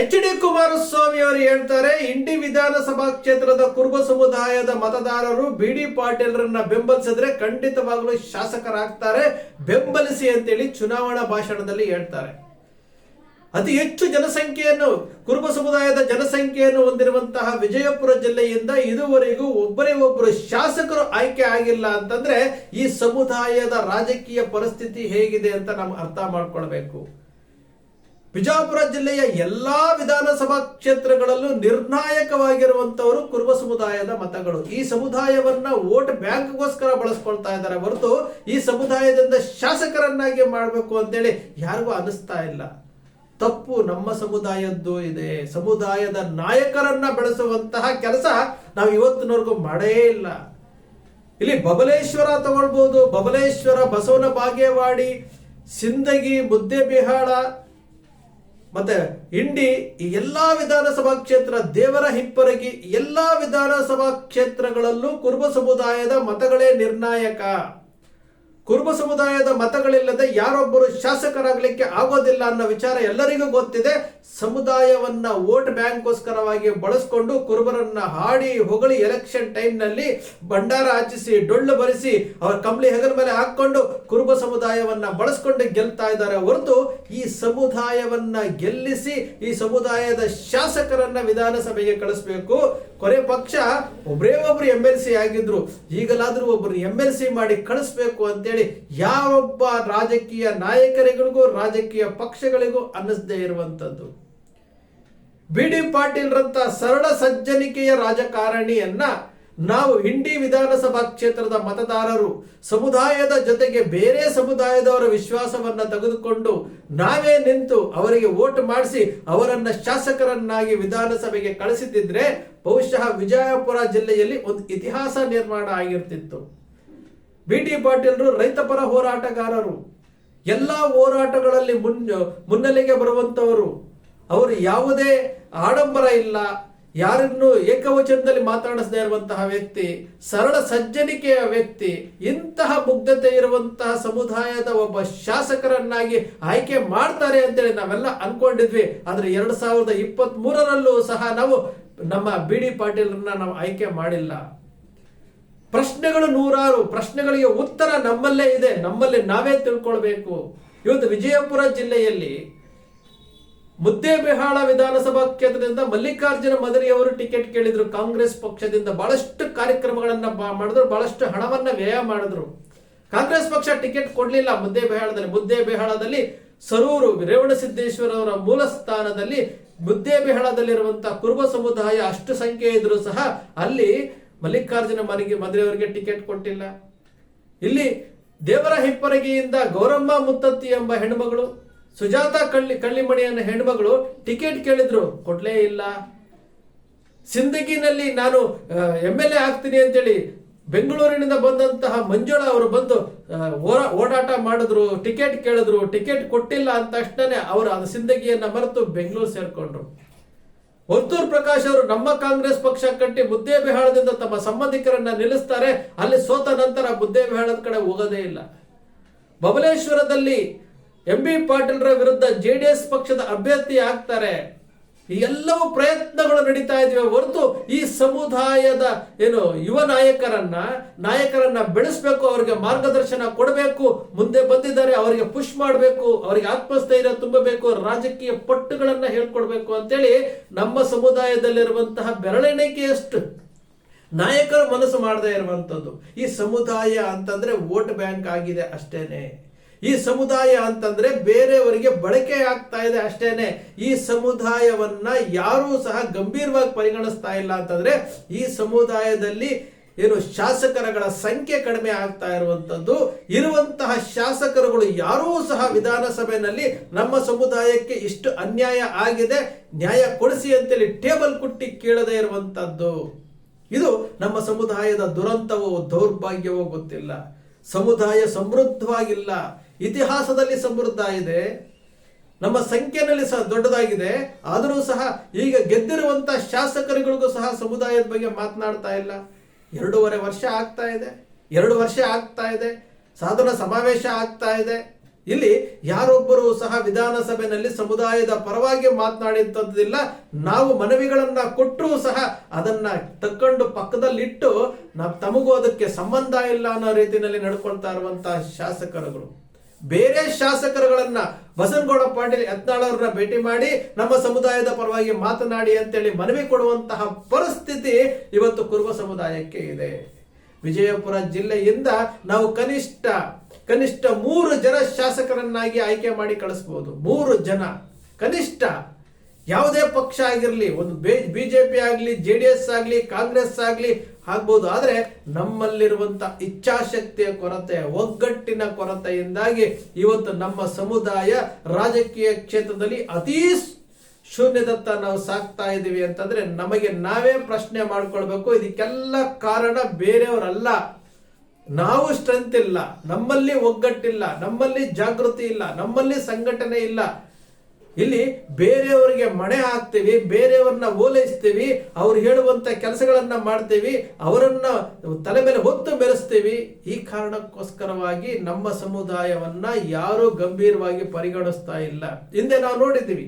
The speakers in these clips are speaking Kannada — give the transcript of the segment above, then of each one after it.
ಎಚ್ ಡಿ ಕುಮಾರಸ್ವಾಮಿ ಅವರು ಹೇಳ್ತಾರೆ ಇಂಡಿ ವಿಧಾನಸಭಾ ಕ್ಷೇತ್ರದ ಕುರುಬ ಸಮುದಾಯದ ಮತದಾರರು ಬಿ ಡಿ ಪಾಟೀಲ್ರನ್ನ ಬೆಂಬಲಿಸಿದ್ರೆ ಖಂಡಿತವಾಗ್ಲೂ ಶಾಸಕರಾಗ್ತಾರೆ, ಬೆಂಬಲಿಸಿ ಅಂತೇಳಿ ಚುನಾವಣಾ ಭಾಷಣದಲ್ಲಿ ಹೇಳ್ತಾರೆ. ಅತಿ ಹೆಚ್ಚು ಜನಸಂಖ್ಯೆಯನ್ನು, ಕುರುಬ ಸಮುದಾಯದ ಜನಸಂಖ್ಯೆಯನ್ನು ಹೊಂದಿರುವಂತಹ ವಿಜಯಪುರ ಜಿಲ್ಲೆಯಿಂದ ಇದುವರೆಗೂ ಒಬ್ಬರೇ ಒಬ್ಬರು ಶಾಸಕರು ಆಯ್ಕೆ ಆಗಿಲ್ಲ ಅಂತಂದ್ರೆ ಈ ಸಮುದಾಯದ ರಾಜಕೀಯ ಪರಿಸ್ಥಿತಿ ಹೇಗಿದೆ ಅಂತ ನಾವು ಅರ್ಥ ಮಾಡ್ಕೊಳ್ಬೇಕು. ಬಿಜಾಪುರ ಜಿಲ್ಲೆಯ ಎಲ್ಲಾ ವಿಧಾನಸಭಾ ಕ್ಷೇತ್ರಗಳಲ್ಲೂ ನಿರ್ಣಾಯಕವಾಗಿರುವಂತವರು ಕುರುಬ ಸಮುದಾಯದ ಮತಗಳು. ಈ ಸಮುದಾಯವನ್ನ ವೋಟ್ ಬ್ಯಾಂಕ್ಗೋಸ್ಕರ ಬಳಸ್ಕೊಳ್ತಾ ಇದ್ದಾರೆ ಹೊರತು ಈ ಸಮುದಾಯದಿಂದ ಶಾಸಕರನ್ನಾಗಿ ಮಾಡಬೇಕು ಅಂತೇಳಿ ಯಾರಿಗೂ ಅನಿಸ್ತಾ ಇಲ್ಲ. ತಪ್ಪು ನಮ್ಮ ಸಮುದಾಯದ್ದು ಇದೆ. ಸಮುದಾಯದ ನಾಯಕರನ್ನ ಬೆಳೆಸುವಂತಹ ಕೆಲಸ ನಾವು ಇವತ್ತಿನವರೆಗೂ ಮಾಡೇ ಇಲ್ಲ. ಇಲ್ಲಿ ಬಬಲೇಶ್ವರ ತಗೊಳ್ಬಹುದು ಬಬಲೇಶ್ವರ ಬಸವನ ಬಾಗೇವಾಡಿ, ಸಿಂದಗಿ ಮುದ್ದೆಬಿಹಾಳ ಮತ್ತೆ ಇಂಡಿ ಈ ಎಲ್ಲಾ ವಿಧಾನಸಭಾ ಕ್ಷೇತ್ರ ದೇವರ ಹಿಪ್ಪರಗಿ ಎಲ್ಲಾ ವಿಧಾನಸಭಾ ಕ್ಷೇತ್ರಗಳಲ್ಲೂ ಕುರುಬ ಸಮುದಾಯದ ಮತಗಳೇ ನಿರ್ಣಾಯಕ. ಕುರುಬ ಸಮುದಾಯದ ಮತಗಳಿಲ್ಲದೆ ಯಾರೊಬ್ಬರು ಶಾಸಕರಾಗಲಿಕ್ಕೆ ಆಗೋದಿಲ್ಲ ಅನ್ನೋ ವಿಚಾರ ಎಲ್ಲರಿಗೂ ಗೊತ್ತಿದೆ. ಸಮುದಾಯವನ್ನ ವೋಟ್ ಬ್ಯಾಂಕ್ಗೋಸ್ಕರವಾಗಿ ಬಳಸ್ಕೊಂಡು ಕುರುಬರನ್ನ ಹಾಡಿ ಹೊಗಳಿ ಎಲೆಕ್ಷನ್ ಟೈಮ್ನಲ್ಲಿ ಭಂಡಾರ ಹಚ್ಚಿಸಿ ಡೊಳ್ಳು ಬರಿಸಿ, ಅವರ ಕಂಬಳಿ ಹೆಗಲ ಮೇಲೆ ಹಾಕೊಂಡು ಕುರುಬ ಸಮುದಾಯವನ್ನ ಬಳಸ್ಕೊಂಡು ಗೆಲ್ತಾ ಇದ್ದಾರೆ. ಹೊರತು ಈ ಸಮುದಾಯವನ್ನ ಗೆಲ್ಲಿಸಿ ಈ ಸಮುದಾಯದ ಶಾಸಕರನ್ನ ವಿಧಾನಸಭೆಗೆ ಕಳಿಸ್ಬೇಕು. ಕೊನೆ ಪಕ್ಷ ಒಬ್ಬರೇ ಒಬ್ರು ಎಂ ಎಲ್ ಸಿ ಆಗಿದ್ರು, ಈಗಲಾದರೂ ಒಬ್ರು ಎಂ ಎಲ್ ಸಿ ಮಾಡಿ ಕಳಿಸ್ಬೇಕು ಅಂತೇಳಿ ಯಾವೊಬ್ಬ ರಾಜಕೀಯ ನಾಯಕರಿಗಳಿಗೂ, ರಾಜಕೀಯ ಪಕ್ಷಗಳಿಗೂ ಅನ್ನಿಸದೇ ಇರುವಂತದ್ದು ಬಿ ಡಿ ಪಾಟೀಲ್ರಂತ ಸರಳ ಸಜ್ಜನಿಕೆಯ ರಾಜಕಾರಣಿಯನ್ನ ನಾವು ಹಿಂಡಿ ವಿಧಾನಸಭಾ ಕ್ಷೇತ್ರದ ಮತದಾರರು ಸಮುದಾಯದ ಜೊತೆಗೆ ಬೇರೆ ಸಮುದಾಯದವರ ವಿಶ್ವಾಸವನ್ನ ತೆಗೆದುಕೊಂಡು ನಾವೇ ನಿಂತು ಅವರಿಗೆ ವೋಟ್ ಮಾಡಿಸಿ ಅವರನ್ನ ಶಾಸಕರನ್ನಾಗಿ ವಿಧಾನಸಭೆಗೆ ಕಳಿಸಿದ್ದಿದ್ರೆ ಬಹುಶಃ ವಿಜಯಪುರ ಜಿಲ್ಲೆಯಲ್ಲಿ ಒಂದು ಇತಿಹಾಸ ನಿರ್ಮಾಣ ಆಗಿರ್ತಿತ್ತು. ಬಿ ಟಿ ಪಾಟೀಲ್ರು ರೈತಪರ ಹೋರಾಟಗಾರರು. ಎಲ್ಲ ಹೋರಾಟಗಳಲ್ಲಿ ಮುನ್ನ ಮುನ್ನೆಲೆಗೆ ಬರುವಂತವರು. ಅವರು ಯಾವುದೇ ಆಡಂಬರ ಇಲ್ಲ. ಯಾರನ್ನು ಏಕವಚನದಲ್ಲಿ ಮಾತಾಡಿಸದೇ ಇರುವಂತಹ ವ್ಯಕ್ತಿ, ಸರಳ ಸಜ್ಜನಿಕೆಯ ವ್ಯಕ್ತಿ, ಇಂತಹ ಮುಗ್ಧತೆ ಇರುವಂತಹ ಸಮುದಾಯದ ಒಬ್ಬ ಶಾಸಕರನ್ನಾಗಿ ಆಯ್ಕೆ ಮಾಡ್ತಾರೆ ಅಂತೇಳಿ ನಾವೆಲ್ಲ ಅನ್ಕೊಂಡಿದ್ವಿ. ಆದ್ರೆ ಎರಡು ಸಾವಿರದ ಇಪ್ಪತ್ತ್ ಮೂರರಲ್ಲೂ ಸಹ ನಾವು ನಮ್ಮ ಬಿ ಡಿ ಪಾಟೀಲ್ರನ್ನ ನಾವು ಆಯ್ಕೆ ಮಾಡಿಲ್ಲ. ಪ್ರಶ್ನೆಗಳು ನೂರಾರು, ಪ್ರಶ್ನೆಗಳಿಗೆ ಉತ್ತರ ನಮ್ಮಲ್ಲೇ ಇದೆ. ನಮ್ಮಲ್ಲಿ ನಾವೇ ತಿಳ್ಕೊಳ್ಬೇಕು. ಇವತ್ತು ವಿಜಯಪುರ ಜಿಲ್ಲೆಯಲ್ಲಿ ಮುದ್ದೇಬಿಹಾಳ ವಿಧಾನಸಭಾ ಕ್ಷೇತ್ರದಿಂದ ಮಲ್ಲಿಕಾರ್ಜುನ ಮದರಿ ಅವರು ಟಿಕೆಟ್ ಕೇಳಿದ್ರು. ಕಾಂಗ್ರೆಸ್ ಪಕ್ಷದಿಂದ ಬಹಳಷ್ಟು ಕಾರ್ಯಕ್ರಮಗಳನ್ನ ಮಾಡಿದ್ರು, ಬಹಳಷ್ಟು ಹಣವನ್ನ ವ್ಯಯ ಮಾಡಿದ್ರು. ಕಾಂಗ್ರೆಸ್ ಪಕ್ಷ ಟಿಕೆಟ್ ಕೊಡ್ಲಿಲ್ಲ. ಮುದ್ದೇಬಿಹಾಳದಲ್ಲಿ ಮುದ್ದೇಬಿಹಾಳದಲ್ಲಿ ಸರೂರು ರೇವಣಸಿದ್ದೇಶ್ವರ ಅವರ ಮೂಲ ಸ್ಥಾನದಲ್ಲಿ ಮುದ್ದೇಬಿಹಾಳದಲ್ಲಿರುವಂತಹ ಕುರುಬ ಸಮುದಾಯ ಅಷ್ಟು ಸಂಖ್ಯೆ ಇದ್ರು ಸಹ ಅಲ್ಲಿ ಮಲ್ಲಿಕಾರ್ಜುನ ಮನೆಗೆ ಮದುವೆ ಅವರಿಗೆ ಟಿಕೆಟ್ ಕೊಟ್ಟಿಲ್ಲ. ಇಲ್ಲಿ ದೇವರ ಹಿಪ್ಪರಗಿಯಿಂದ ಗೌರಮ್ಮ ಮುತ್ತತ್ತಿ ಎಂಬ ಹೆಣ್ಮಗಳು ಸುಜಾತ ಕಳ್ಳಿ ಕಳ್ಳಿಮಣಿ ಅನ್ನೋ ಹೆಣ್ಮಗಳು ಟಿಕೆಟ್ ಕೇಳಿದ್ರು. ಕೊಡ್ಲೇ ಇಲ್ಲ. ಸಿಂದಗಿನಲ್ಲಿ ನಾನು ಎಂ ಎಲ್ ಎ ಆಗ್ತೀನಿ ಅಂತೇಳಿ ಬೆಂಗಳೂರಿನಿಂದ ಬಂದಂತಹ ಮಂಜುಳ ಅವರು ಬಂದು ಓಡಾಟ ಮಾಡಿದ್ರು ಟಿಕೆಟ್ ಕೇಳಿದ್ರು. ಟಿಕೆಟ್ ಕೊಟ್ಟಿಲ್ಲ ಅಂದ ತಕ್ಷಣನೇ ಅವರು ಅದು ಸಿಂದಗಿಯನ್ನ ಮರೆತು ಬೆಂಗಳೂರು ಸೇರ್ಕೊಂಡ್ರು. ಹೊತ್ತೂರು ಪ್ರಕಾಶ್ ಅವರು ನಮ್ಮ ಕಾಂಗ್ರೆಸ್ ಪಕ್ಷ ಕಟ್ಟಿ ಮುದ್ದೇಬಿಹಾಳದಿಂದ ತಮ್ಮ ಸಂಬಂಧಿಕರನ್ನ ನಿಲ್ಲಿಸ್ತಾರೆ. ಅಲ್ಲಿ ಸೋತ ನಂತರ ಮುದ್ದೇಬಿಹಾಳದ ಕಡೆ ಹೋಗೋದೇ ಇಲ್ಲ. ಬಬಲೇಶ್ವರದಲ್ಲಿ ಎಂ ಬಿ ಪಾಟೀಲ್ರ ವಿರುದ್ಧ ಜೆ ಡಿ ಎಸ್ ಪಕ್ಷದ ಅಭ್ಯರ್ಥಿ ಆಗ್ತಾರೆ. ಈ ಎಲ್ಲವೂ ಪ್ರಯತ್ನಗಳು ನಡೀತಾ ಇದ್ವಿ ಹೊರತು ಈ ಸಮುದಾಯದ ಏನು ಯುವ ನಾಯಕರನ್ನ ನಾಯಕರನ್ನ ಬೆಳೆಸಬೇಕು, ಅವರಿಗೆ ಮಾರ್ಗದರ್ಶನ ಕೊಡಬೇಕು, ಮುಂದೆ ಬಂದಿದ್ದಾರೆ, ಅವರಿಗೆ ಪುಷ್ ಮಾಡಬೇಕು, ಅವರಿಗೆ ಆತ್ಮಸ್ಥೈರ್ಯ ತುಂಬಬೇಕು, ರಾಜಕೀಯ ಪಟ್ಟುಗಳನ್ನ ಹೇಳ್ಕೊಡ್ಬೇಕು ಅಂತೇಳಿ ನಮ್ಮ ಸಮುದಾಯದಲ್ಲಿರುವಂತಹ ಬೆರಳೆಣಿಕೆಯಷ್ಟು ನಾಯಕರು ಮನಸ್ಸು ಮಾಡದೇ ಇರುವಂತದ್ದು. ಈ ಸಮುದಾಯ ಅಂತಂದ್ರೆ ವೋಟ್ ಬ್ಯಾಂಕ್ ಆಗಿದೆ ಅಷ್ಟೇನೆ. ಈ ಸಮುದಾಯ ಅಂತಂದ್ರೆ ಬೇರೆಯವರಿಗೆ ಬಳಕೆ ಆಗ್ತಾ ಇದೆ ಅಷ್ಟೇನೆ. ಈ ಸಮುದಾಯವನ್ನ ಯಾರೂ ಸಹ ಗಂಭೀರವಾಗಿ ಪರಿಗಣಿಸ್ತಾ ಇಲ್ಲ ಅಂತಂದ್ರೆ ಈ ಸಮುದಾಯದಲ್ಲಿ ಏನು ಶಾಸಕರಗಳ ಸಂಖ್ಯೆ ಕಡಿಮೆ ಆಗ್ತಾ ಇರುವಂತದ್ದು. ಇರುವಂತಹ ಶಾಸಕರುಗಳು ಯಾರೂ ಸಹ ವಿಧಾನಸಭೆಯಲ್ಲಿ ನಮ್ಮ ಸಮುದಾಯಕ್ಕೆ ಇಷ್ಟು ಅನ್ಯಾಯ ಆಗಿದೆ. ನ್ಯಾಯ ಕೊಡಿಸಿ ಅಂತೇಳಿ ಟೇಬಲ್ ಕುಟ್ಟಿ ಕೇಳದೇ ಇರುವಂತದ್ದು. ಇದು ನಮ್ಮ ಸಮುದಾಯದ ದುರಂತವೋ ದೌರ್ಭಾಗ್ಯವೋ ಗೊತ್ತಿಲ್ಲ. ಸಮುದಾಯ ಸಮೃದ್ಧವಾಗಿಲ್ಲ. ಇತಿಹಾಸದಲ್ಲಿ ಸಮೃದ್ಧ ಇದೆ ನಮ್ಮ ಸಂಖ್ಯೆಯಲ್ಲಿ ಸಹ ದೊಡ್ಡದಾಗಿದೆ. ಆದರೂ ಸಹ ಈಗ ಗೆದ್ದಿರುವಂತಹ ಶಾಸಕರುಗಳಿಗೂ ಸಹ ಸಮುದಾಯದ ಬಗ್ಗೆ ಮಾತನಾಡ್ತಾ ಇಲ್ಲ. ಎರಡೂವರೆ ವರ್ಷ ಆಗ್ತಾ ಇದೆ. ಎರಡು ವರ್ಷ ಆಗ್ತಾ ಇದೆ. ಸಾಧನ ಸಮಾವೇಶ ಆಗ್ತಾ ಇದೆ. ಇಲ್ಲಿ ಯಾರೊಬ್ಬರು ಸಹ ವಿಧಾನಸಭೆಯಲ್ಲಿ ಸಮುದಾಯದ ಪರವಾಗಿ ಮಾತನಾಡಿದಂಥದ್ದಿಲ್ಲ. ನಾವು ಮನವಿಗಳನ್ನ ಕೊಟ್ಟರೂ ಸಹ ಅದನ್ನ ತಕ್ಕೊಂಡು ಪಕ್ಕದಲ್ಲಿಟ್ಟು ನಾವು ತಮಗೂ ಅದಕ್ಕೆ ಸಂಬಂಧ ಇಲ್ಲ ಅನ್ನೋ ರೀತಿಯಲ್ಲಿ ನಡ್ಕೊಳ್ತಾ ಇರುವಂತಹ ಶಾಸಕರುಗಳು. ಬೇರೆ ಶಾಸಕರುಗಳನ್ನ ಬಸನಗೌಡ ಪಾಟೀಲ್ ಯತ್ನಾಳ್ ಅವ್ರನ್ನ ಭೇಟಿ ಮಾಡಿ ನಮ್ಮ ಸಮುದಾಯದ ಪರವಾಗಿ ಮಾತನಾಡಿ ಅಂತೇಳಿ ಮನವಿ ಕೊಡುವಂತಹ ಪರಿಸ್ಥಿತಿ ಇವತ್ತು ಕುರುಬ ಸಮುದಾಯಕ್ಕೆ ಇದೆ. ವಿಜಯಪುರ ಜಿಲ್ಲೆಯಿಂದ ನಾವು ಕನಿಷ್ಠ ಕನಿಷ್ಠ ಮೂರು ಜನ ಶಾಸಕರನ್ನಾಗಿ ಆಯ್ಕೆ ಮಾಡಿ ಕಳಿಸ್ಬೋದು. ಮೂರು ಜನ. ಕನಿಷ್ಠ. ಯಾವುದೇ ಪಕ್ಷ ಆಗಿರಲಿ, ಒಂದು ಬಿಜೆಪಿ ಆಗಲಿ, ಜೆ ಡಿ ಎಸ್ ಆಗಲಿ, ಕಾಂಗ್ರೆಸ್ ಆಗಲಿ ಆಗ್ಬೋದು. ಆದರೆ ನಮ್ಮಲ್ಲಿರುವಂಥ ಇಚ್ಛಾಶಕ್ತಿಯ ಕೊರತೆ, ಒಗ್ಗಟ್ಟಿನ ಕೊರತೆಯಿಂದಾಗಿ ಇವತ್ತು ನಮ್ಮ ಸಮುದಾಯ ರಾಜಕೀಯ ಕ್ಷೇತ್ರದಲ್ಲಿ ಅತೀ ಶೂನ್ಯದತ್ತ ನಾವು ಸಾಕ್ತಾ ಇದ್ದೀವಿ ಅಂತಂದ್ರೆ ನಮಗೆ ನಾವೇ ಪ್ರಶ್ನೆ ಮಾಡ್ಕೊಳ್ಬೇಕು. ಇದಕ್ಕೆಲ್ಲ ಕಾರಣ ಬೇರೆಯವರಲ್ಲ. ನಾವು ಸ್ಟ್ರೆಂತ್ ಇಲ್ಲ. ನಮ್ಮಲ್ಲಿ ಒಗ್ಗಟ್ಟಿಲ್ಲ. ನಮ್ಮಲ್ಲಿ ಜಾಗೃತಿ ಇಲ್ಲ. ನಮ್ಮಲ್ಲಿ ಸಂಘಟನೆ ಇಲ್ಲ. ಇಲ್ಲಿ ಬೇರೆಯವರಿಗೆ ಮಣೆ ಹಾಕ್ತೀವಿ, ಬೇರೆಯವ್ರನ್ನ ಓಲೈಸ್ತೀವಿ, ಅವ್ರು ಹೇಳುವಂತ ಕೆಲಸಗಳನ್ನ ಮಾಡ್ತೀವಿ, ಅವರನ್ನ ತಲೆ ಮೇಲೆ ಹೊತ್ತು ಬೆರೆಸ್ತೀವಿ ಈ ಕಾರಣಕ್ಕೋಸ್ಕರವಾಗಿ ನಮ್ಮ ಸಮುದಾಯವನ್ನ ಯಾರು ಗಂಭೀರವಾಗಿ ಪರಿಗಣಿಸ್ತಾ ಇಲ್ಲ. ಹಿಂದೆ ನಾವು ನೋಡಿದ್ದೀವಿ,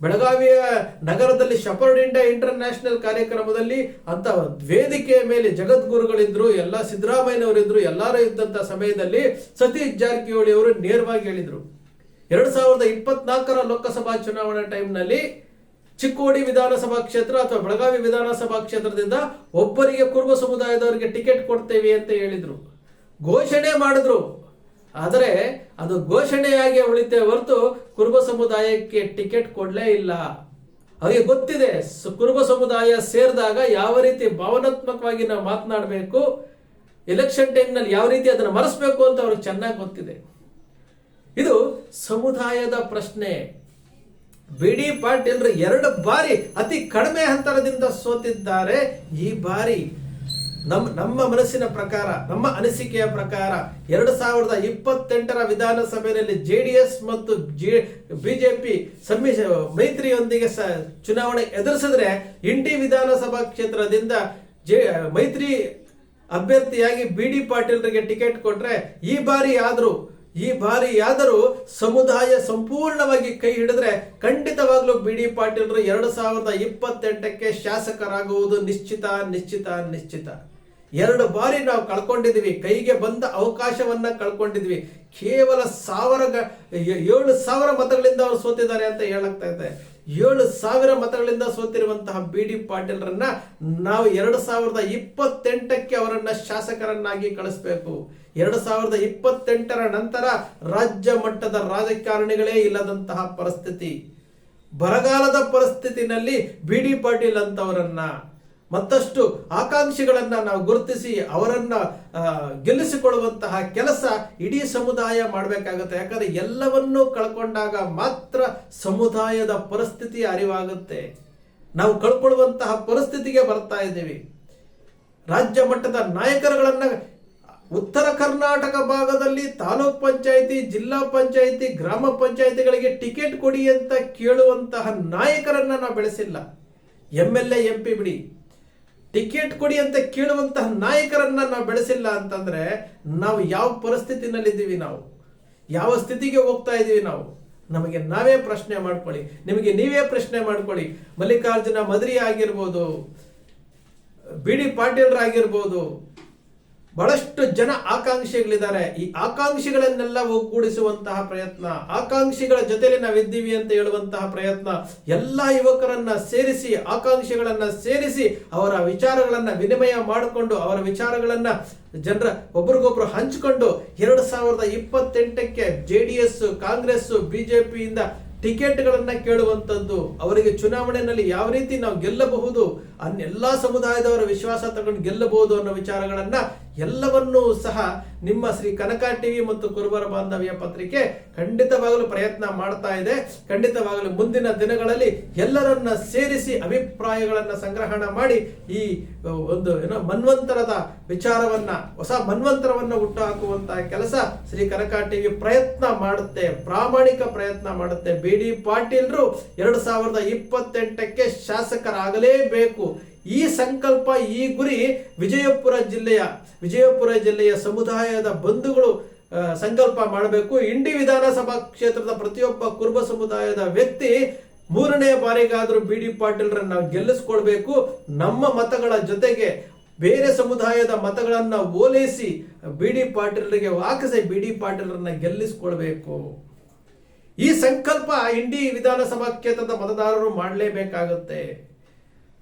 ಬೆಳಗಾವಿಯ ನಗರದಲ್ಲಿ ಶಪರ್ಡ್ ಇಂಡಿಯಾ ಇಂಟರ್ ನ್ಯಾಷನಲ್ ಕಾರ್ಯಕ್ರಮದಲ್ಲಿ ಅಂತ ವೇದಿಕೆಯ ಮೇಲೆ ಜಗದ್ಗುರುಗಳಿದ್ರು, ಎಲ್ಲ ಸಿದ್ದರಾಮಯ್ಯನವರಿದ್ರು, ಎಲ್ಲರೂ ಇದ್ದಂತ ಸಮಯದಲ್ಲಿ ಸತೀಶ್ ಜಾರಕಿಹೊಳಿ ಅವರು ನೇರವಾಗಿ ಹೇಳಿದ್ರು. ಎರಡ್ ಸಾವಿರದ ಇಪ್ಪತ್ನಾಲ್ಕರ ಲೋಕಸಭಾ ಚುನಾವಣಾ ಟೈಮ್ನಲ್ಲಿ ಚಿಕ್ಕೋಡಿ ವಿಧಾನಸಭಾ ಕ್ಷೇತ್ರ ಅಥವಾ ಬೆಳಗಾವಿ ವಿಧಾನಸಭಾ ಕ್ಷೇತ್ರದಿಂದ ಒಬ್ಬರಿಗೆ ಕುರುಬ ಸಮುದಾಯದವರಿಗೆ ಟಿಕೆಟ್ ಕೊಡ್ತೇವೆ ಅಂತ ಹೇಳಿದ್ರು. ಘೋಷಣೆ ಮಾಡಿದ್ರು. ಆದರೆ ಅದು ಘೋಷಣೆಯಾಗಿ ಉಳಿತೆ ಹೊರತು ಕುರುಬ ಸಮುದಾಯಕ್ಕೆ ಟಿಕೆಟ್ ಕೊಡಲೇ ಇಲ್ಲ. ಅವರಿಗೆ ಗೊತ್ತಿದೆ ಕುರುಬ ಸಮುದಾಯ ಸೇರಿದಾಗ ಯಾವ ರೀತಿ ಭಾವನಾತ್ಮಕವಾಗಿ ನಾವು ಮಾತನಾಡಬೇಕು ಎಲೆಕ್ಷನ್ ಟೈಮ್ನಲ್ಲಿ ಯಾವ ರೀತಿ ಅದನ್ನು ಮರೆಸಬೇಕು ಅಂತ ಅವ್ರಿಗೆ ಚೆನ್ನಾಗಿ ಗೊತ್ತಿದೆ. ಇದು ಸಮುದಾಯದ ಪ್ರಶ್ನೆ. ಬಿ ಡಿ ಪಾಟೀಲ್ರು ಎರಡು ಬಾರಿ ಅತಿ ಕಡಿಮೆ ಅಂತರದಿಂದ ಸೋತಿದ್ದಾರೆ. ಈ ಬಾರಿ ನಮ್ಮ ನಮ್ಮ ಮನಸ್ಸಿನ ಪ್ರಕಾರ, ನಮ್ಮ ಅನಿಸಿಕೆಯ ಪ್ರಕಾರ ಎರಡು ಸಾವಿರದ ಇಪ್ಪತ್ತೆಂಟರ ವಿಧಾನಸಭೆಯಲ್ಲಿ ಜೆ ಡಿ ಎಸ್ ಮತ್ತು ಜೆ ಬಿಜೆಪಿ ಸಮ್ಮಿ ಮೈತ್ರಿಯೊಂದಿಗೆ ಸ, ಚುನಾವಣೆ ಎದುರಿಸಿದ್ರೆ ಇಂಡಿ ವಿಧಾನಸಭಾ ಕ್ಷೇತ್ರದಿಂದ ಜೆ, ಮೈತ್ರಿ ಅಭ್ಯರ್ಥಿಯಾಗಿ ಬಿ ಡಿ ಪಾಟೀಲ್ರಿಗೆ ಟಿಕೆಟ್ ಕೊಟ್ರೆ ಈ ಬಾರಿ ಆದ್ರೂ ಈ ಬಾರಿ ಯಾದರೂ ಸಮುದಾಯ ಸಂಪೂರ್ಣವಾಗಿ ಕೈ ಹಿಡಿದ್ರೆ ಖಂಡಿತವಾಗ್ಲೂ ಬಿ ಡಿ ಪಾಟೀಲ್ರು ಎರಡು ಸಾವಿರದ ಇಪ್ಪತ್ತೆಂಟಕ್ಕೆ ಶಾಸಕರಾಗುವುದು ನಿಶ್ಚಿತ ನಿಶ್ಚಿತ ನಿಶ್ಚಿತ. ಎರಡು ಬಾರಿ ನಾವು ಕಳ್ಕೊಂಡಿದ್ವಿ ಕೈಗೆ ಬಂದ ಅವಕಾಶವನ್ನ ಕಳ್ಕೊಂಡಿದ್ವಿ ಕೇವಲ ಸಾವಿರ ಏಳು ಸಾವಿರ ಮತಗಳಿಂದ ಅವರು ಸೋತಿದ್ದಾರೆ ಅಂತ ಹೇಳಾಗ್ತಾ ಇದೆ. ಏಳು ಸಾವಿರ ಮತಗಳಿಂದ ಸೋತಿರುವಂತಹ ಬಿ ಡಿ ಪಾಟೀಲ್ರನ್ನ ನಾವು ಎರಡು ಸಾವಿರದ ಇಪ್ಪತ್ತೆಂಟಕ್ಕೆ ಅವರನ್ನ ಶಾಸಕರನ್ನಾಗಿ ಕಳಿಸ್ಬೇಕು. ಎರಡು ಸಾವಿರದ ಇಪ್ಪತ್ತೆಂಟರ ನಂತರ ರಾಜ್ಯ ಮಟ್ಟದ ರಾಜಕಾರಣಿಗಳೇ ಇಲ್ಲದಂತಹ ಪರಿಸ್ಥಿತಿ. ಬರಗಾಲದ ಪರಿಸ್ಥಿತಿನಲ್ಲಿ ಬಿ ಡಿ ಪಾಟೀಲ್ ಅಂತವರನ್ನ ಮತ್ತಷ್ಟು ಆಕಾಂಕ್ಷಿಗಳನ್ನ ನಾವು ಗುರುತಿಸಿ ಅವರನ್ನ ಗೆಲ್ಲಿಸಿಕೊಳ್ಳುವಂತಹ ಕೆಲಸ ಇಡೀ ಸಮುದಾಯ ಮಾಡಬೇಕಾಗುತ್ತೆ. ಯಾಕಂದ್ರೆ ಎಲ್ಲವನ್ನೂ ಕಳ್ಕೊಂಡಾಗ ಮಾತ್ರ ಸಮುದಾಯದ ಪರಿಸ್ಥಿತಿ ಅರಿವಾಗುತ್ತೆ. ನಾವು ಕಳ್ಕೊಳ್ಳುವಂತಹ ಪರಿಸ್ಥಿತಿಗೆ ಬರ್ತಾ ಇದ್ದೀವಿ. ರಾಜ್ಯ ಮಟ್ಟದ ನಾಯಕರುಗಳನ್ನ ಉತ್ತರ ಕರ್ನಾಟಕ ಭಾಗದಲ್ಲಿ ತಾಲೂಕ್ ಪಂಚಾಯಿತಿ, ಜಿಲ್ಲಾ ಪಂಚಾಯಿತಿ, ಗ್ರಾಮ ಪಂಚಾಯಿತಿಗಳಿಗೆ ಟಿಕೆಟ್ ಕೊಡಿ ಅಂತ ಕೇಳುವಂತಹ ನಾಯಕರನ್ನ ನಾವು ಬೆಳೆಸಿಲ್ಲ. ಎಂ ಎಲ್ ಎಂ ಪಿ ಬಿಡಿ. ಟಿಕೆಟ್ ಕೊಡಿ ಅಂತ ಕೇಳುವಂತಹ ನಾಯಕರನ್ನ ನಾವು ಬೆಳೆಸಿಲ್ಲ ಅಂತಂದ್ರೆ ನಾವು ಯಾವ ಪರಿಸ್ಥಿತಿನಲ್ಲಿದ್ದೀವಿ ನಾವು? ಯಾವ ಸ್ಥಿತಿಗೆ ಹೋಗ್ತಾ ಇದ್ದೀವಿ ನಾವು? ನಮಗೆ ನಾವೇ ಪ್ರಶ್ನೆ ಮಾಡ್ಕೊಳ್ಳಿ. ನಿಮಗೆ ನೀವೇ ಪ್ರಶ್ನೆ ಮಾಡ್ಕೊಳ್ಳಿ. ಮಲ್ಲಿಕಾರ್ಜುನ ಮದ್ರಿ ಆಗಿರ್ಬೋದು ಬಿ ಡಿ ಪಾಟೀಲ್ರಾಗಿರ್ಬೋದು ಬಹಳಷ್ಟು ಜನ ಆಕಾಂಕ್ಷಿಗಳಿದ್ದಾರೆ. ಈ ಆಕಾಂಕ್ಷಿಗಳನ್ನೆಲ್ಲ ಒಗ್ಗೂಡಿಸುವಂತಹ ಪ್ರಯತ್ನ, ಆಕಾಂಕ್ಷಿಗಳ ಜೊತೆಲಿ ನಾವಿದ್ದೀವಿ ಅಂತ ಹೇಳುವಂತಹ ಪ್ರಯತ್ನ, ಎಲ್ಲ ಯುವಕರನ್ನ ಸೇರಿಸಿ, ಆಕಾಂಕ್ಷೆಗಳನ್ನ ಸೇರಿಸಿ ಅವರ ವಿಚಾರಗಳನ್ನ ವಿನಿಮಯ ಮಾಡಿಕೊಂಡು, ಅವರ ವಿಚಾರಗಳನ್ನ ಜನರ ಒಬ್ರಿಗೊಬ್ರು ಹಂಚಿಕೊಂಡು ಎರಡು ಸಾವಿರದ ಇಪ್ಪತ್ತೆಂಟಕ್ಕೆ ಜೆ ಡಿ ಎಸ್, ಕಾಂಗ್ರೆಸ್ ಬಿಜೆಪಿಯಿಂದ ಟಿಕೆಟ್ಗಳನ್ನು ಕೇಳುವಂಥದ್ದು ಅವರಿಗೆ ಚುನಾವಣೆಯಲ್ಲಿ ಯಾವ ರೀತಿ ನಾವು ಗೆಲ್ಲಬಹುದು ಅನ್ನೆಲ್ಲ ಸಮುದಾಯದವರ ವಿಶ್ವಾಸ ತಗೊಂಡು ಗೆಲ್ಲಬಹುದು ಅನ್ನೋ ವಿಚಾರಗಳನ್ನ ಎಲ್ಲವನ್ನೂ ಸಹ ನಿಮ್ಮ ಶ್ರೀ ಕನಕ ಟಿವಿ ಮತ್ತು ಕುರುಬರ ಬಾಂಧವ್ಯ ಪತ್ರಿಕೆ ಖಂಡಿತವಾಗಲೂ ಪ್ರಯತ್ನ ಮಾಡ್ತಾ ಇದೆ. ಖಂಡಿತವಾಗಲೂ ಮುಂದಿನ ದಿನಗಳಲ್ಲಿ ಎಲ್ಲರನ್ನ ಸೇರಿಸಿ ಅಭಿಪ್ರಾಯಗಳನ್ನು ಸಂಗ್ರಹಣ ಮಾಡಿ ಈ ಒಂದು, ಏನೋ, ಮನ್ವಂತರದ ವಿಚಾರವನ್ನ, ಹೊಸ ಮನ್ವಂತರವನ್ನ ಹುಟ್ಟು ಹಾಕುವಂತಹ ಕೆಲಸ ಶ್ರೀ ಕನಕ ಟಿವಿ ಪ್ರಯತ್ನ ಮಾಡುತ್ತೆ. ಪ್ರಾಮಾಣಿಕ ಪ್ರಯತ್ನ ಮಾಡುತ್ತೆ. ಬಿ ಡಿ ಪಾಟೀಲ್ರು ಎರಡು ಸಾವಿರದ ಇಪ್ಪತ್ತೆಂಟಕ್ಕೆ ಶಾಸಕರಾಗಲೇಬೇಕು. ಈ ಸಂಕಲ್ಪ, ಈ ಗುರಿ ವಿಜಯಪುರ ಜಿಲ್ಲೆಯ ವಿಜಯಪುರ ಜಿಲ್ಲೆಯ ಸಮುದಾಯದ ಬಂಧುಗಳು ಸಂಕಲ್ಪ ಮಾಡಬೇಕು. ಇಂಡಿ ವಿಧಾನಸಭಾ ಕ್ಷೇತ್ರದ ಪ್ರತಿಯೊಬ್ಬ ಕುರುಬ ಸಮುದಾಯದ ವ್ಯಕ್ತಿ ಮೂರನೇ ಬಾರಿಗಾದರೂ ಬಿ ಡಿ ಪಾಟೀಲ್ರನ್ನ ಗೆಲ್ಲಿಸ್ಕೊಳ್ಬೇಕು ನಮ್ಮ ಮತಗಳ ಜೊತೆಗೆ ಬೇರೆ ಸಮುದಾಯದ ಮತಗಳನ್ನು ಓಲೈಸಿ ಬಿ ಡಿ ಪಾಟೀಲ್ರಿಗೆ ವಾಕಿಸಿ ಬಿ ಡಿ ಪಾಟೀಲ್ರನ್ನ ಗೆಲ್ಲಿಸ್ಕೊಳ್ಬೇಕು ಈ ಸಂಕಲ್ಪ ಇಂಡಿ ವಿಧಾನಸಭಾ ಕ್ಷೇತ್ರದ ಮತದಾರರು ಮಾಡಲೇಬೇಕಾಗುತ್ತೆ.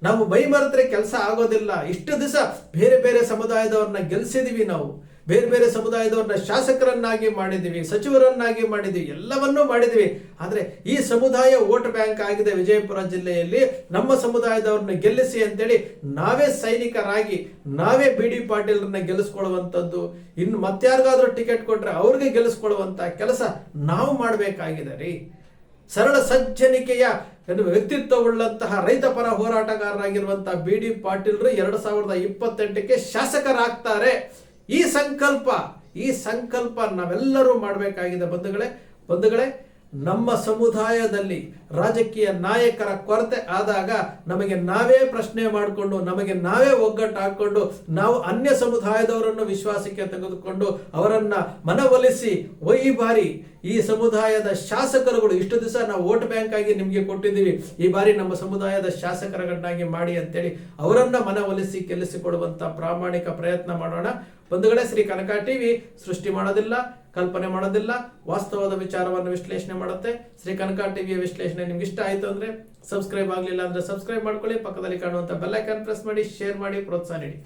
ನಾವು ಮೈ ಮರೆತರೆ ಕೆಲಸ ಆಗೋದಿಲ್ಲ. ಇಷ್ಟು ದಿವಸ ಬೇರೆ ಬೇರೆ ಸಮುದಾಯದವ್ರನ್ನ ಗೆಲ್ಸಿದೀವಿ ನಾವು. ಬೇರೆ ಬೇರೆ ಸಮುದಾಯದವ್ರನ್ನ ಶಾಸಕರನ್ನಾಗಿ ಮಾಡಿದ್ದೀವಿ ಸಚಿವರನ್ನಾಗಿ ಮಾಡಿದ್ವಿ, ಎಲ್ಲವನ್ನೂ ಮಾಡಿದ್ವಿ. ಆದರೆ ಈ ಸಮುದಾಯ ವೋಟ್ ಬ್ಯಾಂಕ್ ಆಗಿದೆ ವಿಜಯಪುರ ಜಿಲ್ಲೆಯಲ್ಲಿ. ನಮ್ಮ ಸಮುದಾಯದವ್ರನ್ನ ಗೆಲ್ಲಿಸಿ ಅಂತೇಳಿ ನಾವೇ ಸೈನಿಕರಾಗಿ, ನಾವೇ ಬಿ ಡಿ ಪಾಟೀಲ್ರನ್ನ ಗೆಲ್ಲಿಸ್ಕೊಳ್ಳುವಂಥದ್ದು. ಇನ್ನು ಮತ್ತಾರಿಗಾದ್ರೂ ಟಿಕೆಟ್ ಕೊಟ್ಟರೆ ಅವ್ರಿಗೆ ಗೆಲ್ಲಿಸ್ಕೊಳ್ಳುವಂಥ ಕೆಲಸ ನಾವು ಮಾಡಬೇಕಾಗಿದೆ ರೀ. ಸರಳ ಸಜ್ಜನಿಕೆಯ ವ್ಯಕ್ತಿತ್ವವುಳ್ಳಂತಹ ರೈತ ಪರ ಹೋರಾಟಗಾರರಾಗಿರುವಂತಹ ಬಿ ಡಿ ಪಾಟೀಲ್ರು ಎರಡು ಸಾವಿರದ ಇಪ್ಪತ್ತೆಂಟಕ್ಕೆ ಶಾಸಕರಾಗ್ತಾರೆ. ಈ ಸಂಕಲ್ಪ ಈ ಸಂಕಲ್ಪ ನಾವೆಲ್ಲರೂ ಮಾಡಬೇಕಾಗಿದೆ ಬಂಧುಗಳೇ ಬಂಧುಗಳೇ ನಮ್ಮ ಸಮುದಾಯದಲ್ಲಿ ರಾಜಕೀಯ ನಾಯಕರ ಕೊರತೆ ಆದಾಗ ನಮಗೆ ನಾವೇ ಪ್ರಶ್ನೆ ಮಾಡಿಕೊಂಡು, ನಮಗೆ ನಾವೇ ಒಗ್ಗಟ್ಟು ಹಾಕೊಂಡು ನಾವು ಅನ್ಯ ಸಮುದಾಯದವರನ್ನು ವಿಶ್ವಾಸಕ್ಕೆ ತೆಗೆದುಕೊಂಡು ಅವರನ್ನ ಮನವೊಲಿಸಿ ಈ ಬಾರಿ ಈ ಸಮುದಾಯದ ಶಾಸಕರುಗಳು, ಇಷ್ಟು ದಿವಸ ನಾವು ವೋಟ್ ಬ್ಯಾಂಕ್ ಆಗಿ ನಿಮಗೆ ಕೊಟ್ಟಿದ್ದೀವಿ, ಈ ಬಾರಿ ನಮ್ಮ ಸಮುದಾಯದ ಶಾಸಕರನ್ನಾಗಿ ಮಾಡಿ ಅಂತೇಳಿ ಅವರನ್ನ ಮನವೊಲಿಸಿ ಕೆಲಸಿಕೊಡುವಂಥ ಪ್ರಾಮಾಣಿಕ ಪ್ರಯತ್ನ ಮಾಡೋಣ. ಬಂಧುಗಳೇ ಶ್ರೀ ಕನಕ ಟಿವಿ ಸೃಷ್ಟಿ ಮಾಡೋದಿಲ್ಲ, ಕಲ್ಪನೆ ಮಾಡೋದಿಲ್ಲ, ವಾಸ್ತವದ ವಿಚಾರವನ್ನು ವಿಶ್ಲೇಷಣೆ ಮಾಡುತ್ತೆ. ಶ್ರೀ ಕನಕ ಟಿವಿಯ ವಿಶ್ಲೇಷಣೆ ನಿಮ್ಗೆ ಇಷ್ಟ ಆಯ್ತು ಅಂದ್ರೆ ಸಬ್ಸ್ಕ್ರೈಬ್ ಆಗಲಿಲ್ಲ ಅಂದ್ರೆ ಸಬ್ಸ್ಕ್ರೈಬ್ ಮಾಡ್ಕೊಳ್ಳಿ, ಪಕ್ಕದಲ್ಲಿ ಕಾಣುವಂತ ಬೆಲ್ಲೈಕನ್ ಪ್ರೆಸ್ ಮಾಡಿ ಶೇರ್ ಮಾಡಿ, ಪ್ರೋತ್ಸಾಹ ನೀಡಿ.